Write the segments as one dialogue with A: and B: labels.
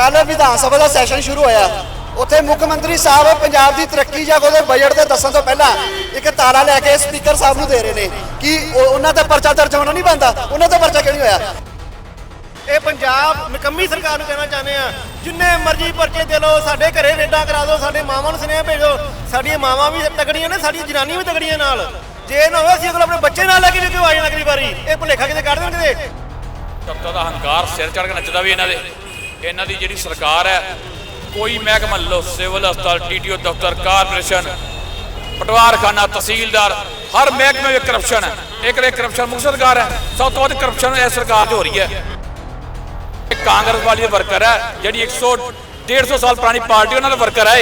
A: ਕੱਲ ਵਿਧਾਨ ਸਭਾ ਦਾ ਸੈਸ਼ਨ ਸ਼ੁਰੂ ਹੋਇਆ। ਉੱਥੇ ਮੁੱਖ ਮੰਤਰੀ ਸਾਹਿਬ ਪੰਜਾਬ ਦੀ ਤਰੱਕੀ ਜਾਂ ਉਹਦੇ ਬਜਟ ਦੇ ਦੱਸਣ ਤੋਂ ਪਹਿਲਾਂ ਇੱਕ ਤਾਰਾ ਲੈ ਕੇ ਸਪੀਕਰ ਸਾਹਿਬ ਨੂੰ ਦੇ ਰਹੇ ਨੇ ਕਿ ਉਹ- ਉਹਨਾਂ ਦਾ ਪਰਚਾ ਦਰਜ ਹੋਣਾ ਨਹੀਂ ਬੰਦਾ ਉਹਨਾਂ ਦਾ ਪਰਚਾ ਕਿਉਂ ਨਹੀਂ ਹੋਇਆ?
B: ਇਹ ਪੰਜਾਬ ਨਿਕੰਮੀ ਸਰਕਾਰ ਨੂੰ ਕਹਿਣਾ ਚਾਹੁੰਦੇ ਆ ਜਿੰਨੇ ਮਰਜ਼ੀ ਪਰਚੇ ਦੇ ਲਓ ਸਾਡੇ ਘਰੇ ਰੇਡਾਂ ਕਰਾ ਦਿਓ ਸਾਡੇ ਮਾਵਾਂ ਨੂੰ ਸੁਨੇਹਾ ਭੇਜੋ ਸਾਡੀਆਂ ਮਾਵਾਂ ਵੀ ਤਗੜੀਆਂ ਨੇ ਸਾਡੀਆਂ ਜਨਾਨੀਆਂ ਵੀ ਤਗੜੀਆਂ ਨਾਲ। ਜੇ ਇਹ ਨਾ ਹੋਵੇ ਅਸੀਂ ਅਗਲ ਆਪਣੇ ਬੱਚੇ ਨਾਲ ਲੈ ਕੇ ਕਿਉਂ ਆ ਜਾਣਾ ਅਗਲੀ ਵਾਰੀ। ਇਹ ਭੁਲੇਖਾ ਕਿਤੇ ਕੱਢ ਦੇਣ ਕਿਤੇ
C: ਦਾ ਹੰਕਾਰ ਸਿਰ ਚੜ ਕੇ ਨੱਚਦਾ ਵੀ ਇਹਨਾਂ ਦੇ। ਇਹਨਾਂ ਦੀ ਜਿਹੜੀ ਸਰਕਾਰ ਹੈ, ਕੋਈ ਮਹਿਕਮਾ ਲਓ ਸਿਵਲ ਹਸਪਤਾਲ ਟੀਟੀਓ ਦਫ਼ਤਰ, ਕਾਰਪੋਰੇਸ਼ਨ, ਪਟਵਾਰਖਾਨਾ, ਤਹਿਸੀਲਦਾਰ, ਹਰ ਮਹਿਕਮੇ ਵਿੱਚ ਕਰਪਸ਼ਨ ਹੈ ਇੱਕ ਰੇ ਕਰਪਸ਼ਨ ਮੁੱਖ ਸਰਕਾਰ ਹੈ, ਸਭ ਤੋਂ ਵੱਧ ਕਰਪਸ਼ਨ ਇਸ ਸਰਕਾਰ 'ਚ ਹੋ ਰਹੀ ਹੈ ਇਹ ਕਾਂਗਰਸ ਵਾਲੀ ਵਰਕਰ ਹੈ, ਜਿਹੜੀ 100 150 ਸਾਲ ਪੁਰਾਣੀ ਪਾਰਟੀ ਉਹਨਾਂ ਦਾ ਵਰਕਰ ਹੈ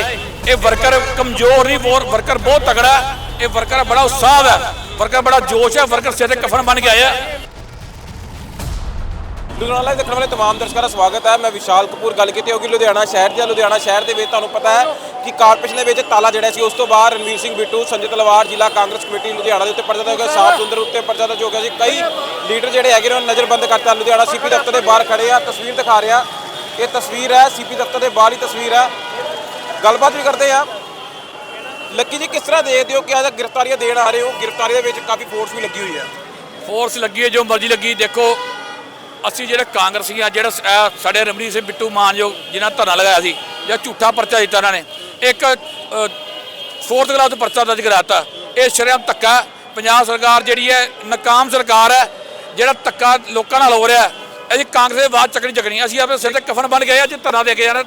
C: ਇਹ। ਵਰਕਰ ਕਮਜ਼ੋਰ ਨਹੀਂ ਵੋਰ ਵਰਕਰ ਬਹੁਤ ਤਗੜਾ ਹੈ। ਇਹ ਵਰਕਰ ਬੜਾ ਉਤਸ਼ਾਹ ਹੈ ਵਰਕਰ ਬੜਾ ਜੋਸ਼ ਹੈ ਵਰਕਰ ਸਿਰ ਤੇ ਕਫਨ ਬਣ ਕੇ ਆਇਆ ਹੈ
D: ਲੁਧਿਆਣਾ ਲਾਈਵ ਦੇਖਣ ਵਾਲੇ ਤਮਾਮ ਦਰਸ਼ਕਾਂ ਦਾ ਸਵਾਗਤ ਹੈ। ਮੈਂ ਵਿਸ਼ਾਲ ਕਪੂਰ ਗੱਲ ਕੀਤੀ ਹੋਗੀ ਲੁਧਿਆਣਾ ਸ਼ਹਿਰ ਜਾਂ ਲੁਧਿਆਣਾ ਸ਼ਹਿਰ ਦੇ ਵਿੱਚ ਤੁਹਾਨੂੰ ਪਤਾ ਹੈ ਕਿ ਕਾਰਪੋਰੇਸ਼ਨ ਦੇ ਵਿੱਚ ਤਾਲਾ ਜਿਹੜਾ ਸੀ ਉਸ ਤੋਂ ਬਾਅਦ ਰਣਵੀਰ ਸਿੰਘ ਬਿੱਟੂ ਸੰਜੇ ਤਲਵਾਰ ਜ਼ਿਲ੍ਹਾ ਕਾਂਗਰਸ ਕਮੇਟੀ ਲੁਧਿਆਣਾ ਦੇ ਉੱਤੇ ਪਰਚਾ ਦਰਜ ਹੋ ਗਿਆ। ਸਾਫ਼ ਸੁੰਦਰ ਉੱਤੇ ਪਰਚਾ ਦਰਜ ਹੋ ਗਿਆ ਸੀ ਕਈ ਲੀਡਰ ਜਿਹੜੇ ਹੈਗੇ ਨੇ ਉਹਨਾਂ ਨੇ ਨਜ਼ਰਬੰਦ ਕਰਤਾ। ਲੁਧਿਆਣਾ ਸੀਪੀ ਦਫ਼ਤਰ ਦੇ ਬਾਹਰ ਖੜੇ ਆ। ਤਸਵੀਰ ਦਿਖਾ ਰਿਹਾ। ਇਹ ਤਸਵੀਰ ਹੈ ਸੀਪੀ ਦਫ਼ਤਰ ਦੇ ਬਾਹਰ ਹੀ ਤਸਵੀਰ ਹੈ। ਗੱਲਬਾਤ ਵੀ ਕਰਦੇ ਆ ਲੱਕੀ ਜੀ, ਕਿਸ ਤਰ੍ਹਾਂ ਦੇਖਦੇ ਹੋ ਕਿ ਅੱਜ ਗ੍ਰਿਫਤਾਰੀਆਂ ਦੇਣ ਆ ਰਹੇ ਹੋ? ਗ੍ਰਿਫਤਾਰੀ ਦੇ ਵਿੱਚ ਕਾਫੀ ਫੋਰਸ ਵੀ ਲੱਗੀ ਹੋਈ ਹੈ।
C: ਫੋਰਸ ਲੱਗੀ ਹੈ, ਜੋ ਮਰਜ਼ੀ ਲੱਗੀ। ਦੇਖੋ ਅਸੀਂ ਜਿਹੜੇ ਕਾਂਗਰਸੀ ਆ, ਜਿਹੜਾ ਸਾਡੇ ਰਮਨੀਤ ਸਿੰਘ ਬਿੱਟੂ ਮਾਨਯੋਗ ਜਿਨ੍ਹਾਂ ਧਰਨਾ ਲਗਾਇਆ ਸੀ ਜਾਂ ਝੂਠਾ ਪਰਚਾ ਦਿੱਤਾ ਇਹਨਾਂ ਨੇ, ਇੱਕ ਫੋਰਥ ਕਲਾਸ ਪਰਚਾ ਦਰਜ ਕਰਾਤਾ। ਇਹ ਸ਼ਰਮ ਧੱਕਾ ਪੰਜਾਬ ਸਰਕਾਰ ਜਿਹੜੀ ਹੈ, ਨਾਕਾਮ ਸਰਕਾਰ ਹੈ, ਜਿਹੜਾ ਧੱਕਾ ਲੋਕਾਂ ਨਾਲ ਹੋ ਰਿਹਾ ਹੈ। ਅਸੀਂ ਕਾਂਗਰਸ ਦੇ ਬਾਅਦ ਚੱਕਣੀ ਚੱਕਣੀ ਅਸੀਂ ਆਪਣੇ ਸਿਰ ਤੇ ਕਫਨ ਬਣ ਗਏ ਅੱਜ ਧਰਨਾ ਦੇ ਕੇ ਜਾਣਾ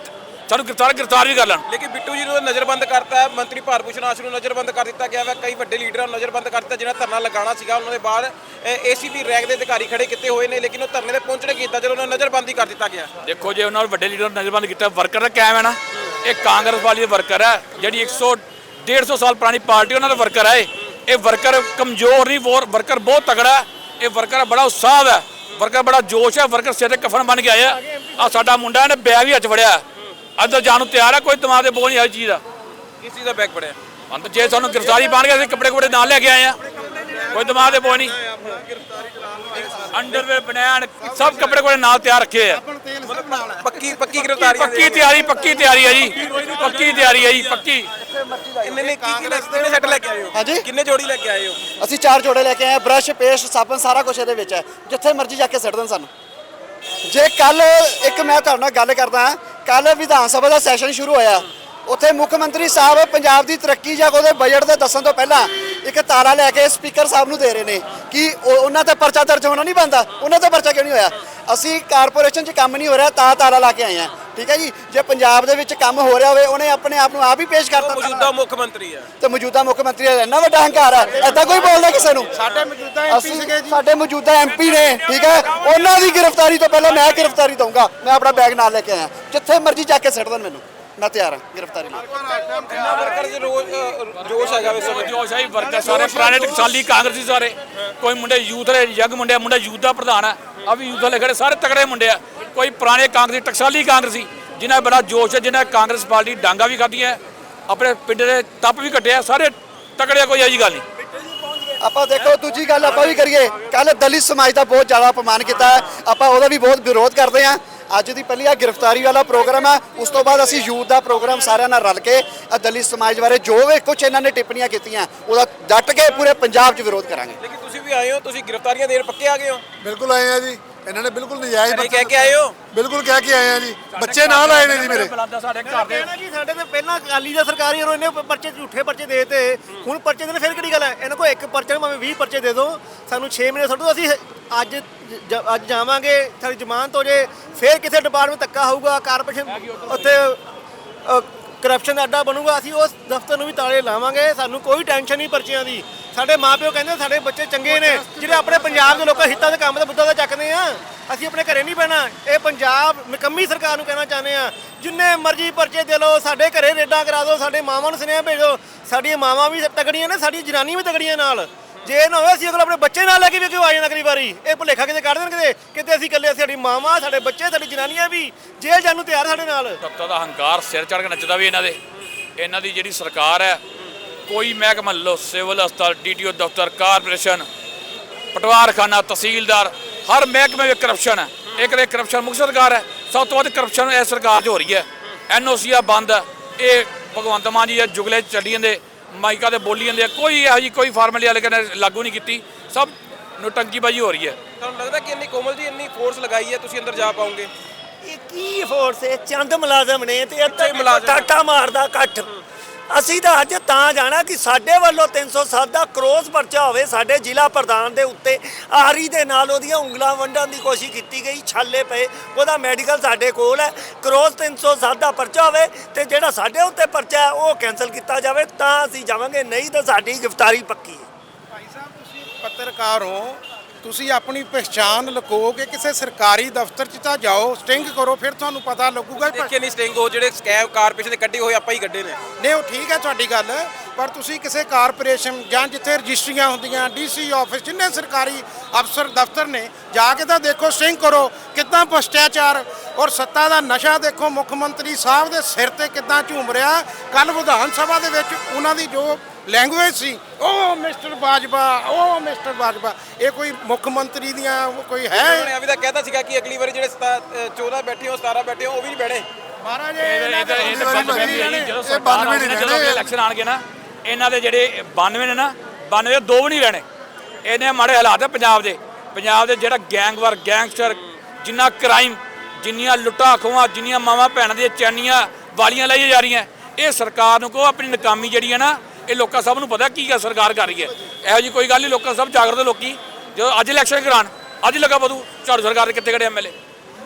C: ਸਾਨੂੰ ਗ੍ਰਿਫਤਾਰ ਗ੍ਰਿਫਤਾਰ ਵੀ ਕਰ ਲੈਣ।
D: ਲੇਕਿਨ ਬਿੱਟੂ ਜੀ ਨੂੰ ਨਜ਼ਰਬੰਦ ਕਰਤਾ ਹੈ। ਮੰਤਰੀ ਭਾਰਭੂਸ਼ਣ ਆਸ਼ੂ ਨੂੰ ਨਜ਼ਰਬੰਦ ਕਰ ਦਿੱਤਾ ਗਿਆ ਹੈ ਕਈ ਵੱਡੇ ਲੀਡਰਾਂ ਨੂੰ ਨਜ਼ਰਬੰਦ ਕਰ ਦਿੱਤਾ ਜਿਹਨਾਂ ਧਰਨਾ ਲਗਾਉਣਾ ਸੀਗਾ। ਉਹਨਾਂ ਦੇ ਬਾਅਦ ਏਸੀਪੀ ਰੈਂਕ ਦੇ ਅਧਿਕਾਰੀ ਖੜੇ ਕੀਤੇ ਹੋਏ ਨੇ ਲੇਕਿਨ ਉਹ ਧਰਨੇ ਤੇ ਪਹੁੰਚਣੇ ਕੀਤਾ ਜਦੋਂ ਉਹਨਾਂ ਨੂੰ ਨਜ਼ਰਬੰਦੀ ਕਰ ਦਿੱਤਾ ਗਿਆ।
C: ਦੇਖੋ ਜੇ ਉਹਨਾਂ ਨੂੰ ਵੱਡੇ ਲੀਡਰ ਨੇ ਨਜ਼ਰਬੰਦ ਕੀਤਾ ਵਰਕਰ ਦਾ ਕਾਇਮ ਹੈ ਨਾ। ਇਹ ਕਾਂਗਰਸ ਵਾਲੀ ਵਰਕਰ ਹੈ ਜਿਹੜੀ 100 150 ਸਾਲ ਪੁਰਾਣੀ ਪਾਰਟੀ ਉਹਨਾਂ ਦਾ ਵਰਕਰ ਹੈ ਇਹ। ਵਰਕਰ ਕਮਜ਼ੋਰ ਨਹੀਂ ਵੋਰ ਵਰਕਰ ਬਹੁਤ ਤਗੜਾ ਹੈ। ਇਹ ਵਰਕਰ ਬੜਾ ਉਤਸ਼ਾਹ ਹੈ। ਵਰਕਰ ਬੜਾ ਜੋਸ਼ ਹੈ ਵਰਕਰ ਸਿਰ ਤੇ ਕਫਨ ਬਣ ਕੇ ਆਇਆ ਆ। ਸਾਡਾ ਮੁੰਡਾ ਨੇ ਬਿਆ ਵੀ ਹੱਥ ਫੜਿਆ। ਅੰਦਰ ਜਾਣ ਨੂੰ ਤਿਆਰ ਹੈ ਕੋਈ ਦਿਮਾਗ ਦੇ ਬੋਝ ਨਹੀਂ ਆਈ ਚੀਜ਼ ਦਾ।
D: ਕਿਸ ਚੀਜ਼ ਦਾ ਬੈਗ ਪੜਿਆ
C: ਅੰਦਰ ਜੇ ਸਾਨੂੰ ਗ੍ਰਿਫਤਾਰੀ ਬਣ ਗਿਆ ਅਸੀਂ ਕੱਪੜੇ ਕੁਪੜੇ ਨਾਲ ਲੈ ਕੇ ਆਏ ਆ। ਕੋਈ ਦਿਮਾਗ ਦੇ ਬੋਝ ਨਹੀਂ। ਅੰਡਰਵੇਅਰ ਬਨੈਣ ਸਭ ਕੱਪੜੇ ਕੁਪੜੇ ਨਾਲ ਤਿਆਰ ਰੱਖੇ ਆ।
D: ਪੱਕੀ ਪੱਕੀ ਗ੍ਰਿਫਤਾਰੀ
C: ਪੱਕੀ ਤਿਆਰੀ ਪੱਕੀ ਤਿਆਰੀ ਹੈ ਜੀ। ਪੱਕੀ ਤਿਆਰੀ ਹੈ ਜੀ ਪੱਕੀ।
D: ਇੰਨੇ ਨੇ ਕੀ ਕੀ ਲੈ ਕਿੰਨੇ ਸੈੱਟ ਲੈ ਕੇ ਆਏ ਹੋ?
A: ਹਾਂਜੀ।
D: ਕਿੰਨੇ ਜੋੜੀ ਲੈ ਕੇ ਆਏ ਹੋ?
A: ਅਸੀਂ ਚਾਰ ਜੋੜੇ ਲੈ ਕੇ ਆਏ ਬ੍ਰਸ਼ ਪੇਸਟ ਸਾਬਣ ਸਾਰਾ ਕੁਝ ਇਹਦੇ ਵਿੱਚ ਹੈ। ਜਿੱਥੇ ਮਰਜ਼ੀ ਜਾ ਕੇ ਸਿੱਟ ਦੇਣ ਸਾਨੂੰ। ਜੇ ਕੱਲ ਇੱਕ ਮੈਂ ਤੁਹਾਡੇ ਨਾਲ ਗੱਲ ਕਰਦਾ ਕੱਲ ਵਿਧਾਨ ਸਭਾ ਦਾ ਸੈਸ਼ਨ ਸ਼ੁਰੂ ਹੋਇਆ। ਉੱਥੇ ਮੁੱਖ ਮੰਤਰੀ ਸਾਹਿਬ ਪੰਜਾਬ ਦੀ ਤਰੱਕੀ ਜਾਂ ਉਹਦੇ ਬਜਟ ਦੇ ਦੱਸਣ ਤੋਂ ਪਹਿਲਾਂ ਇੱਕ ਤਾਰਾ ਲੈ ਕੇ ਸਪੀਕਰ ਸਾਹਿਬ ਨੂੰ ਦੇ ਰਹੇ ਨੇ ਕਿ ਉਹਨਾਂ ਤੇ ਪਰਚਾ ਦਰਜ ਹੋਣਾ ਨਹੀਂ ਬੰਦਾ ਉਹਨਾਂ ਤੇ ਪਰਚਾ ਕਿਉਂ ਨਹੀਂ ਹੋਇਆ? ਅਸੀਂ ਕਾਰਪੋਰੇਸ਼ਨ 'ਚ ਕੰਮ ਨਹੀਂ ਹੋ ਰਿਹਾ, ਤਾਂ ਤਾਰਾ ਲਾ ਕੇ ਆਏ ਆ ਠੀਕ ਹੈ ਜੀ? ਜੇ ਪੰਜਾਬ ਦੇ ਵਿੱਚ ਕੰਮ ਹੋ ਰਿਹਾ ਹੋਵੇ ਉਹਨੇ ਆਪਣੇ ਆਪ ਨੂੰ ਆਪ ਹੀ ਪੇਸ਼ ਕਰਤਾ
D: ਮੌਜੂਦਾ ਮੁੱਖ ਮੰਤਰੀ ਹੈ
A: ਤੇ ਮੌਜੂਦਾ ਮੁੱਖ ਮੰਤਰੀ ਦਾ ਇੰਨਾ ਵੱਡਾ ਹੰਕਾਰ ਹੈ ਐਦਾਂ ਕੋਈ ਬੋਲਦਾ ਕਿਸੇ ਨੂੰ?
B: ਸਾਡੇ ਮੌਜੂਦਾ
A: ਅਸੀਂ ਸਾਡੇ ਮੌਜੂਦਾ ਐਮਪੀ ਨੇ ਠੀਕ ਹੈ? ਉਹਨਾਂ ਦੀ ਗ੍ਰਿਫਤਾਰੀ ਤੋਂ ਪਹਿਲਾਂ ਮੈਂ ਗ੍ਰਿਫਤਾਰੀ ਦਊਂਗਾ। ਮੈਂ ਆਪਣਾ ਬੈਗ ਨਾਲ ਲੈ ਕੇ ਆਇਆ। ਜਿੱਥੇ ਮਰਜ਼ੀ ਜਾ ਕੇ ਸਿੱਟ ਦੇਣ ਮੈਨੂੰ। ਮੈਂ ਤਿਆਰ ਹਾਂ ਗ੍ਰਿਫਤਾਰੀ ਲਈ।
D: ਇੰਨਾ ਵਰਕਰ ਦੇ ਰੋਜ਼ ਅ, ਜੋਸ਼ ਹੈਗਾ ਵੇ ਸਮਝ
C: ਜੋਸ਼ ਆਈ ਵਰਕਰ ਸਾਰੇ ਪੁਰਾਣੇ ਟਕਸਾਲੀ ਕਾਂਗਰਸੀ ਸਾਰੇ। ਕੋਈ ਮੁੰਡੇ ਯੂਥ ਦੇ ਯੰਗ ਮੁੰਡੇ ਆ, ਮੁੰਡਾ ਯੂਥ ਦਾ ਪ੍ਰਧਾਨ ਹੈ ਆ ਵੀ ਯੂਥ ਵਾਲੇ ਖੜੇ ਸਾਰੇ ਤਕੜੇ ਮੁੰਡੇ ਆ। ਕੋਈ ਪੁਰਾਣੇ ਕਾਂਗਰਸੀ ਟਕਸਾਲੀ ਕਾਂਗਰਸੀ ਜਿਨ੍ਹਾਂ ਬੜਾ ਜੋਸ਼ ਹੈ ਜਿਨ੍ਹਾਂ ਕਾਂਗਰਸ ਪਾਰਟੀ ਡਾਂਗਾ ਵੀ ਖਾਧੀਆਂ ਆਪਣੇ ਪਿੰਡ ਦੇ ਟੱਪ ਵੀ ਕੱਟਿਆ ਸਾਰੇ ਤਕੜੇ ਆ, ਕੋਈ ਐਜੀ ਗੱਲ ਨਹੀਂ।
A: ਆਪਾਂ ਦੇਖੋ ਦੂਜੀ ਗੱਲ ਆਪਾਂ ਵੀ ਕਰੀਏ ਕੱਲ ਦਲਿਤ ਸਮਾਜ ਦਾ ਬਹੁਤ ਜ਼ਿਆਦਾ ਅਪਮਾਨ ਕੀਤਾ ਹੈ ਆਪਾਂ ਉਹਦਾ ਵੀ ਬਹੁਤ ਵਿਰੋਧ ਕਰਦੇ ਹਾਂ। ਅੱਜ ਦੀ ਪਹਿਲੀ ਆ ਗ੍ਰਿਫਤਾਰੀ ਵਾਲਾ ਪ੍ਰੋਗਰਾਮ ਹੈ ਉਸ ਤੋਂ ਬਾਅਦ ਅਸੀਂ ਯੂਥ ਦਾ ਪ੍ਰੋਗਰਾਮ ਸਾਰਿਆਂ ਨਾਲ ਰਲ ਕੇ ਦਲਿਤ ਸਮਾਜ ਬਾਰੇ ਜੋ ਵੀ ਕੁਝ ਇਹਨਾਂ ਨੇ ਟਿੱਪਣੀਆਂ ਕੀਤੀਆਂ ਉਹਦਾ ਡਟ ਕੇ ਪੂਰੇ ਪੰਜਾਬ 'ਚ ਵਿਰੋਧ ਕਰਾਂਗੇ।
D: ਲੇਕਿਨ ਤੁਸੀਂ ਵੀ ਆਏ ਹੋ ਤੁਸੀਂ ਗ੍ਰਿਫਤਾਰੀਆਂ ਦੇਣ ਪੱਕੇ ਆ ਗਏ ਹੋ?
E: ਬਿਲਕੁਲ ਆਏ ਆ ਜੀ। ਇਹਨਾਂ ਨੇ ਬਿਲਕੁਲ ਨਜਾਇਜ਼
D: ਘਰੇ
E: ਬੱਚੇ
D: ਕਹਿ ਕੇ ਆਏ ਹੋ
E: ਬਿਲਕੁਲ ਕਹਿ ਕੇ ਆਏ ਆ ਜੀ। ਬੱਚੇ ਨਾਲ ਆਏ ਨੇ ਜੀ ਮੇਰੇ।
C: ਬੁਲਾਉਂਦਾ ਸਾਡੇ ਘਰ ਦੇ
B: ਕਹਿਣਾ ਜੀ ਸਾਡੇ ਤੇ ਪਹਿਲਾਂ ਅਕਾਲੀ ਦਾ ਸਰਕਾਰੀ ਇਹਨੇ ਪਰਚੇ ਝੂਠੇ ਪਰਚੇ ਦੇ ਤੇ ਹੁਣ ਪਰਚੇ ਦੇਣੇ ਫਿਰ ਕਿਹੜੀ ਗੱਲ ਹੈ? ਇਹਨਾਂ ਕੋਲ ਇੱਕ ਪਰਚੇ ਨੂੰ ਭਾਵੇਂ 20 ਪਰਚੇ ਦੇ ਦਿਓ ਸਾਨੂੰ 6 ਮਹੀਨੇ ਛੱਡੋ ਅਸੀਂ ਅੱਜ ਜ- ਅੱਜ ਜਾਵਾਂਗੇ ਸਾਡੀ ਜ਼ਮਾਨਤ ਹੋ ਜੇ ਫਿਰ ਕਿਥੇ ਡਿਪਾਰਟਮੈਂਟ ਧੱਕਾ ਹੋਊਗਾ ਕਾਰਪੋਰੇਸ਼ਨ ਉੱਥੇ ਕਰਪਸ਼ਨ ਦਾ ਅੱਡਾ ਬਣੂਗਾ। ਅਸੀਂ ਉਸ ਦਫ਼ਤਰ ਨੂੰ ਵੀ ਤਾਲੇ ਲਾਵਾਂਗੇ। ਸਾਨੂੰ ਕੋਈ ਟੈਨਸ਼ਨ ਨਹੀਂ ਪਰਚੀਆਂ ਦੀ। ਸਾਡੇ ਮਾਪਿਓ ਕਹਿੰਦੇ ਸਾਡੇ ਬੱਚੇ ਚੰਗੇ ਨੇ, ਜਿਹੜੇ ਆਪਣੇ ਪੰਜਾਬ ਦੇ ਲੋਕਾਂ ਹਿੱਤਾਂ ਦੇ ਕੰਮ ਤੇ ਮੁੱਦਾ ਦਾ ਚੱਕਦੇ ਆ। ਅਸੀਂ ਆਪਣੇ ਘਰੇ ਨਹੀਂ ਬਹਿਣਾ। ਇਹ ਪੰਜਾਬ ਨਿਕੰਮੀ ਸਰਕਾਰ ਨੂੰ ਕਹਿਣਾ ਚਾਹੁੰਦੇ ਆ। ਜਿੰਨੇ ਮਰਜ਼ੀ ਪਰਚੇ ਦੇ ਲਓ, ਸਾਡੇ ਘਰੇ ਰੇਡਾਂ ਕਰਾ ਦਿਓ, ਸਾਡੇ ਮਾਵਾਂ ਨੂੰ ਸੁਨੇਹਾ ਭੇਜੋ। ਸਾਡੀਆਂ ਮਾਵਾਂ ਵੀ ਤਗੜੀਆਂ ਨੇ, ਸਾਡੀਆਂ ਜਨਾਨੀ ਵੀ ਤਗੜੀਆਂ ਨਾਲ। ਜੇ ਨਾ ਹੋਵੇ ਅਸੀਂ ਅਗਲ ਆਪਣੇ ਬੱਚੇ ਨਾਲ ਲੈ ਕੇ ਵੀ ਕਿਉਂ ਆ ਜਾਣਾ ਅਗਲੀ ਵਾਰੀ। ਇਹ ਭੁਲੇਖਾ ਕਿਤੇ ਕੱਢ ਦੇਣ ਕਿਤੇ ਕਿਤੇ ਅਸੀਂ ਇਕੱਲੇ ਸਾਡੀ ਮਾਵਾਂ, ਸਾਡੇ ਬੱਚੇ, ਸਾਡੀ ਜਨਾਨੀਆਂ ਵੀ ਜੇਲ੍ਹ ਜਾਣ ਨੂੰ ਤਿਆਰ ਸਾਡੇ ਨਾਲ।
C: ਸੱਤਾ ਦਾ ਹੰਕਾਰ ਸਿਰ ਚੜ ਕੇ ਨੱਚਦਾ ਵੀ ਇਹਨਾਂ ਦੇ। ਇਹਨਾਂ ਦੀ ਜਿਹੜੀ ਸਰਕਾਰ ਹੈ ਕੋਈ ਮਹਿਕਮਾ ਲਓ ਸਿਵਲ ਹਸਪਤਾਲ ਟੀਟੀਓ ਦਫ਼ਤਰ ਕਾਰਪੋਰੇਸ਼ਨ ਪਟਵਾਰਖਾਨਾ ਤਹਿਸੀਲਦਾਰ ਹਰ ਮਹਿਕਮੇ ਵਿੱਚ ਕਰਪਸ਼ਨ ਹੈ। ਇੱਕ ਰੇ ਕਰਪਸ਼ਨ ਮੁੱਖ ਸਰਕਾਰ ਹੈ। ਸਭ ਤੋਂ ਵੱਧ ਕਰਪਸ਼ਨ ਇਸ ਸਰਕਾਰ 'ਚ ਹੋ ਰਹੀ ਹੈ। ਐਨਓਸੀ ਆ ਬੰਦ ਹੈ। ਇਹ ਭਗਵੰਤ ਮਾਨ ਜੀ ਆ ਜੁਗਲੇ 'ਚ ਚੱਲੀ ਜਾਂਦੇ ਮਾਈਕਾਂ ਤੇ ਬੋਲੀ ਜਾਂਦੇ। ਕੋਈ ਇਹੋ ਜਿਹੀ ਕੋਈ ਫਾਰਮੈਲਿਟੀ ਵਾਲੇ ਕਹਿੰਦੇ ਲਾਗੂ ਨਹੀਂ ਕੀਤੀ। ਸਭ ਨੋਟੰਕੀਬਾਜ਼ੀ ਹੋ ਰਹੀ ਹੈ।
D: ਤੁਹਾਨੂੰ ਲੱਗਦਾ ਕਿ ਇੰਨੀ ਕੋਮਲ ਜੀ ਇੰਨੀ ਫੋਰਸ ਲਗਾਈ ਹੈ ਤੁਸੀਂ ਅੰਦਰ ਜਾ ਪਾਓਗੇ?
B: ਇਹ ਕੀ ਫੋਰਸ ਹੈ? ਚੰਦ ਮੁਲਾਜ਼ਮ ਨੇ ਤੇ ਇੱਥੇ
D: ਮੁਲਾਜ਼ਮ।
B: ਟਾਟਾ ਮਾਰਦਾ ਇਕੱਠ। ਅਸੀਂ ਤਾਂ ਅੱਜ ਤਾਂ ਜਾਣਾ ਕਿ ਸਾਡੇ ਵੱਲੋਂ 307 ਦਾ ਕਰੋਸ ਪਰਚਾ ਹੋਵੇ ਸਾਡੇ ਜ਼ਿਲ੍ਹਾ ਪ੍ਰਧਾਨ ਦੇ ਉੱਤੇ। ਆਰੀ ਦੇ ਨਾਲ ਉਹਦੀਆਂ ਉਂਗਲਾਂ ਵੰਡਣ ਦੀ ਕੋਸ਼ਿਸ਼ ਕੀਤੀ ਗਈ, ਛਾਲੇ ਪਏ। ਉਹਦਾ ਮੈਡੀਕਲ ਸਾਡੇ ਕੋਲ ਹੈ। ਕਰੋਸ 307 ਦਾ ਪਰਚਾ ਹੋਵੇ ਤੇ ਜਿਹੜਾ ਸਾਡੇ ਉੱਤੇ ਪਰਚਾ ਹੈ, ਉਹ ਕੈਨਸਲ ਕੀਤਾ ਜਾਵੇ, ਤਾਂ ਅਸੀਂ ਜਾਵਾਂਗੇ। ਨਹੀਂ ਤਾਂ ਸਾਡੀ ਗ੍ਰਿਫਤਾਰੀ ਪੱਕੀ ਹੈ।
F: ਭਾਈ ਸਾਹਿਬ, ਤੁਸੀਂ ਪੱਤਰਕਾਰ ਹੋ। ਤੁਸੀਂ ਆਪਣੀ ਪਛਾਣ ਲੁਕੋ ਕੇ ਕਿਸੇ ਸਰਕਾਰੀ ਦਫ਼ਤਰ 'ਚ ਤਾਂ ਜਾਓ ਸਟਿੰਗ ਕਰੋ ਫਿਰ ਤੁਹਾਨੂੰ ਪਤਾ ਲੱਗੂਗਾ। ਵੀ
D: ਦੇਖੇ ਨਹੀਂ ਸਟਿੰਗ ਉਹ ਜਿਹੜੇ ਸਕੈਮ ਕਾਰਪੋਰੇਸ਼ਨ ਦੇ ਕੱਢੇ ਹੋਏ ਆਪਾਂ ਹੀ ਕੱਢੇ ਨੇ।
F: ਨਹੀਂ ਉਹ ਠੀਕ ਹੈ ਤੁਹਾਡੀ ਗੱਲ ਪਰ ਤੁਸੀਂ ਕਿਸੇ ਕਾਰਪੋਰੇਸ਼ਨ ਜਾਂ ਜਿੱਥੇ ਰਜਿਸਟਰੀਆਂ ਹੁੰਦੀਆਂ ਡੀਸੀ ਆਫਿਸ ਜਿੰਨੇ ਸਰਕਾਰੀ ਅਫਸਰ ਦਫ਼ਤਰ ਨੇ ਜਾ ਕੇ ਤਾਂ ਦੇਖੋ ਸਟਿੰਗ ਕਰੋ ਕਿੱਦਾਂ ਭ੍ਰਸ਼ਟਾਚਾਰ ਔਰ ਸੱਤਾ ਦਾ ਨਸ਼ਾ ਦੇਖੋ ਮੁੱਖ ਮੰਤਰੀ ਸਾਹਿਬ ਦੇ ਸਿਰ ਤੇ ਕਿੱਦਾਂ ਝੂਮ ਰਿਹਾ ਕੱਲ ਵਿਧਾਨ ਸਭਾ ਦੇ ਵਿੱਚ ਉਹਨਾਂ ਦੀ ਜੋ ਲੈਂਗੁਏਜ ਸੀ। ਉਹ ਮਿਸਟਰ ਬਾਜਵਾ ਉਹ ਮਿਸਟਰ ਬਾਜਵਾ ਇਹ ਕੋਈ ਮੁੱਖ ਮੰਤਰੀ ਦੀਆਂ ਕੋਈ
D: ਉਹਨਾਂ
F: ਹੈ
D: ਨੇ ਅਭੀ ਤਾਂ ਕਹਿਤਾ ਸੀਗਾ ਕਿ ਅਗਲੀ ਵਾਰੀ ਜਿਹੜੇ ਸਤਾ- ਅ, 14 ਬੈਠੇ ਹੋ 17 ਬੈਠੇ ਹੋ ਉਹ ਵੀ ਨਹੀਂ ਬਹਿਣੇ
F: ਮਹਾਰਾਜ
C: ਇਹ ਤਾਂ- ਇਹ ਤਾਂ- ਇਹ ਤਾਂ ਬੰਦ ਵੀ ਹੈ ਜੀ, ਜਦੋਂ
E: ਇਹ
C: ਸਰਕਾਰ
E: ਬੰਦ ਵੀ
C: ਆਉਣੀ
E: ਨਹੀਂ
C: ਨਾ, ਜਦੋਂ
E: ਰਹਿਣੇ।
C: ਇਲੈਕਸ਼ਨ ਆਣਗੇ ਨਾ ਇਹਨਾਂ ਦੇ ਜਿਹੜੇ 92 ਨੇ ਨਾ 92 ਦੇ ਦੋ ਵੀ ਨਹੀਂ ਰਹਿਣੇ। ਇਹਨੇ ਮਾੜੇ ਹਾਲਾਤ ਹੈ ਪੰਜਾਬ ਦੇ। ਪੰਜਾਬ ਦੇ ਜਿਹੜਾ ਗੈਂਗਵਾਰ ਗੈਂਗਸਟਰ ਜਿੰਨਾ ਕ੍ਰਾਈਮ ਜਿੰਨੀਆਂ ਲੁੱਟਾਂ ਖੋਹਾਂ ਜਿੰਨੀਆਂ ਮਾਵਾਂ ਭੈਣਾਂ ਦੀਆਂ ਚੈਨੀਆਂ ਵਾਲੀਆਂ ਲਾਈਆਂ ਜਾ ਰਹੀਆਂ ਇਹ ਸਰਕਾਰ ਨੂੰ ਕਹੋ ਆਪਣੀ ਨਕਾਮੀ ਜਿਹੜੀ ਹੈ ਨਾ ਇਹ ਲੋਕਾਂ ਸਭ ਨੂੰ ਪਤਾ ਕੀ ਹੈ ਸਰਕਾਰ ਕਰ ਰਹੀ ਹੈ। ਇਹੋ ਜੀ ਕੋਈ ਗੱਲ ਨਹੀਂ ਲੋਕਾਂ ਸਭ ਜਾਗਰੂਕ ਲੋਕੀ। ਜਦੋਂ ਅੱਜ ਇਲੈਕਸ਼ਨ ਕਰਾਣ ਅੱਜ ਲੱਗਾ ਬਦੂ ਝਾੜੂ ਸਰਕਾਰ ਦੇ ਕਿੱਥੇ ਖੜੇ ਐਮਐਲਏ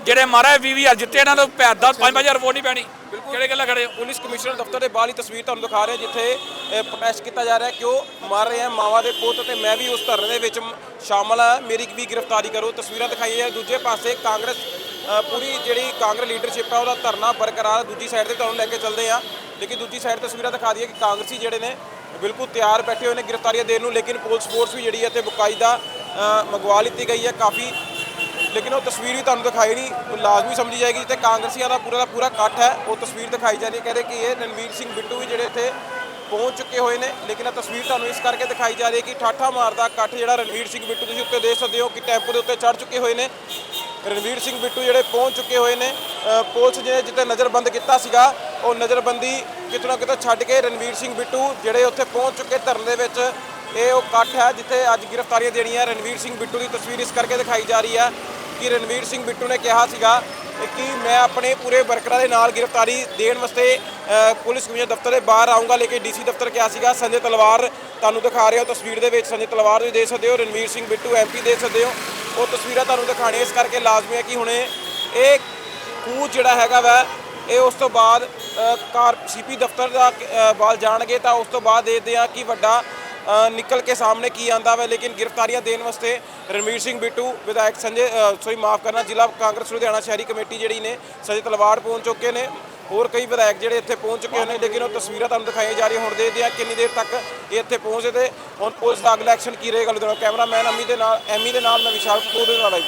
C: ਜਿਹੜੇ ਮਾਰਾ 20 ਹਜ਼ਾਰ ਜਿੱਤੇ ਇਹਨਾਂ ਤੋਂ 10 5000 ਵੋਟ ਨਹੀਂ ਪੈਣੀ। ਕਿਹੜੇ ਗੱਲਾਂ ਖੜੇ ਹੋ
D: ਪੁਲਿਸ ਕਮਿਸ਼ਨਰ ਦਫ਼ਤਰ ਦੇ ਬਾਹਰ ਹੀ ਤਸਵੀਰ ਤੁਹਾਨੂੰ ਦਿਖਾ ਰਿਹਾ ਜਿੱਥੇ ਪ੍ਰੋਟੈਸਟ ਕੀਤਾ ਜਾ ਰਿਹਾ ਕਿ ਉਹ ਮਾਰ ਰਹੇ ਆ ਮਾਵਾ ਦੇ ਪੁੱਤ ਤੇ ਮੈਂ ਵੀ ਉਸ ਧਰਨੇ ਦੇ ਵਿੱਚ ਸ਼ਾਮਲ ਆ। ਮੇਰੀ ਵੀ ਗ੍ਰਿਫਤਾਰੀ ਕਰੋ। ਤਸਵੀਰਾਂ ਦਿਖਾਈਆਂ ਦੂਜੇ ਪਾਸੇ ਕਾਂਗਰਸ ਪੂਰੀ ਜਿਹੜੀ ਕਾਂਗਰਸ ਲੀਡਰਸ਼ਿਪ ਹੈ ਉਹਦਾ ਧਰਨਾ ਬਰਕਰਾਰ ਦੂਜੀ ਸਾਈਡ ਤੇ ਤੁਹਾਨੂੰ ਲੈ ਕੇ ਚੱਲਦੇ ਆ। ਲੇਕਿਨ ਦੂਜੀ ਸਾਈਡ ਤਸਵੀਰਾਂ ਦਿਖਾ ਦਈਏ ਕਿ ਕਾਂਗਰਸੀ ਜਿਹੜੇ ਨੇ ਬਿਲਕੁਲ ਤਿਆਰ ਬੈਠੇ ਹੋਏ ਨੇ ਗ੍ਰਿਫਤਾਰੀਆਂ ਦੇਣ ਨੂੰ, ਲੇਕਿਨ ਪੁਲਿਸ ਫੋਰਸ ਵੀ ਜਿਹੜੀ ਹੈ ਇੱਥੇ ਬਕਾਇਦਾ ਮੰਗਵਾ ਲਿੱਤੀ ਗਈ ਹੈ ਕਾਫੀ। ਲੇਕਿਨ ਉਹ ਤਸਵੀਰ ਵੀ ਤੁਹਾਨੂੰ ਦਿਖਾਈ ਨਹੀਂ ਲਾਜ਼ਮੀ ਸਮਝੀ ਜਾਏਗੀ, ਜਿੱਥੇ ਕਾਂਗਰਸੀਆਂ ਦਾ ਪੂਰਾ ਦਾ ਪੂਰਾ ਇਕੱਠ ਹੈ, ਉਹ ਤਸਵੀਰ ਦਿਖਾਈ ਜਾ ਰਹੀ ਹੈ। ਕਹਿੰਦੇ ਕਿ ਇਹ ਰਣਵੀਰ ਸਿੰਘ ਬਿੱਟੂ ਵੀ ਜਿਹੜੇ ਇੱਥੇ ਪਹੁੰਚ ਚੁੱਕੇ ਹੋਏ ਨੇ, ਲੇਕਿਨ ਇਹ ਤਸਵੀਰ ਤੁਹਾਨੂੰ ਇਸ ਕਰਕੇ ਦਿਖਾਈ ਜਾ ਰਹੀ ਹੈ ਕਿ ਠਾਠਾ ਮਾਰਦਾ ਇਕੱਠ ਜਿਹੜਾ ਰਣਵੀਰ ਸਿੰਘ ਬਿੱਟੂ, ਤੁਸੀਂ ਉੱਤੇ ਦੇਖ ਸਕਦੇ ਹੋ ਕਿ ਟੈਂਪੋ ਦੇ ਉੱਤੇ ਚੜ ਚੁੱਕੇ ਹੋਏ ਨੇ। ਰਣਵੀਰ ਸਿੰਘ ਬਿੱਟੂ ਜਿਹੜੇ ਪਹੁੰਚ ਚੁੱਕੇ ਹੋਏ ਨੇ ਪੁਲਿਸ ਨੇ ਜਿੱਤੇ ਨਜ਼ਰਬੰਦ ਕੀਤਾ ਸੀਗਾ ਉਹ ਨਜ਼ਰਬੰਦੀ ਕਿਤੇ ਨਾ ਕਿਤੇ ਛੱਡ ਕੇ ਰਣਵੀਰ ਸਿੰਘ ਬਿੱਟੂ ਜਿਹੜੇ ਉੱਥੇ ਪਹੁੰਚ ਚੁੱਕੇ ਧਰਨ ਦੇ ਵਿੱਚ, ਇਹ ਉਹ ਇਕੱਠ ਹੈ ਜਿੱਥੇ ਅੱਜ ਗ੍ਰਿਫਤਾਰੀਆਂ ਦੇਣੀਆਂ ਰਣਵੀਰ ਸਿੰਘ ਬਿੱਟੂ ਦੀ ਤਸਵੀਰ ਇਸ ਕਰਕੇ ਦਿਖਾਈ ਜਾ ਰਹੀ ਹੈ ਕਿ ਰਣਵੀਰ ਸਿੰਘ ਬਿੱਟੂ ਨੇ ਕਿਹਾ ਸੀਗਾ ਕਿ ਮੈਂ ਆਪਣੇ ਪੂਰੇ ਵਰਕਰਾਂ ਦੇ ਨਾਲ ਗ੍ਰਿਫਤਾਰੀ ਦੇਣ ਵਾਸਤੇ ਪੁਲਿਸ ਕਮਿਸ਼ਨਰ ਦਫ਼ਤਰ ਦੇ ਬਾਹਰ ਆਉਂਗਾ ਲੇਕਿਨ ਡੀਸੀ ਦਫ਼ਤਰ ਕਿਹਾ ਸੀਗਾ, ਸੰਜੇ ਤਲਵਾਰ ਤੁਹਾਨੂੰ ਦਿਖਾ ਰਿਹਾ, ਉਹ ਤਸਵੀਰ ਦੇ ਵਿੱਚ ਸੰਜੇ ਤਲਵਾਰ ਵੀ ਦੇਖ ਸਕਦੇ ਹੋ, ਰਣਵੀਰ ਸਿੰਘ ਬਿੱਟੂ ਐਮਪੀ ਦੇਖ ਸਕਦੇ ਹੋ। ਉਹ ਤਸਵੀਰਾਂ ਤੁਹਾਨੂੰ ਦਿਖਾਣੀਆਂ ਇਸ ਕਰਕੇ ਲਾਜ਼ਮੀ ਹੈ ਕਿ ਹੁਣੇ ਇਹ ਖੂਹ ਜਿਹੜਾ ਹੈਗਾ ਵਾ, ਇਹ ਉਸ ਤੋਂ ਬਾਅਦ ਕਾਰ ਸੀਪੀ ਦਫ਼ਤਰ ਦਾ ਵੱਲ ਜਾਣਗੇ ਤਾਂ ਉਸ ਤੋਂ ਬਾਅਦ ਦੇਖਦੇ ਆ ਕਿ ਵੱਡਾ ਨਿਕਲ ਕੇ ਸਾਹਮਣੇ ਕੀ ਆਂਦਾ ਵਾ। ਲੇਕਿਨ ਗ੍ਰਿਫਤਾਰੀਆਂ ਦੇਣ ਵਾਸਤੇ ਰਣਵੀਰ ਸਿੰਘ ਬਿੱਟੂ, ਵਿਧਾਇਕ ਸੰਜੇ ਸੋਈ ਮਾਫ ਕਰਨਾ, ਜ਼ਿਲ੍ਹਾ ਕਾਂਗਰਸ ਲੁਧਿਆਣਾ ਸ਼ਹਿਰੀ ਕਮੇਟੀ ਜਿਹੜੀ ਨੇ, ਸੰਜੇ ਤਲਵਾੜ ਪਹੁੰਚ ਚੁੱਕੇ ਨੇ। ਹੋਰ ਕਈ ਵਿਧਾਇਕ ਜਿਹੜੇ ਇੱਥੇ ਪਹੁੰਚ ਚੁੱਕੇ ਨੇ, ਲੇਕਿਨ ਉਹ ਤਸਵੀਰਾਂ ਤੁਹਾਨੂੰ ਦਿਖਾਈਆਂ ਜਾ ਰਹੀਆਂ। ਹੁਣ ਦੇਖਦੇ ਆ ਕਿੰਨੀ ਦੇਰ ਤੱਕ ਇਹ ਇੱਥੇ ਪਹੁੰਚਦੇ। ਤੇ ਹੁਣ ਪੁਲਿਸ ਦਾ ਅਗਲਾ ਐਕਸ਼ਨ ਕੀ ਰਹੇਗਾ ਲੁਧਿਆਣਾ ਕੈਮਰਾਮੈਨ ਅਮੀ ਦੇ ਨਾਲ ਐਮੀ ਦੇ ਨਾਲ ਮੈਂ ਵਿਸ਼ਾਲ ਕਪੂਰ ਦੇ ਨਾਲ ਆਈ।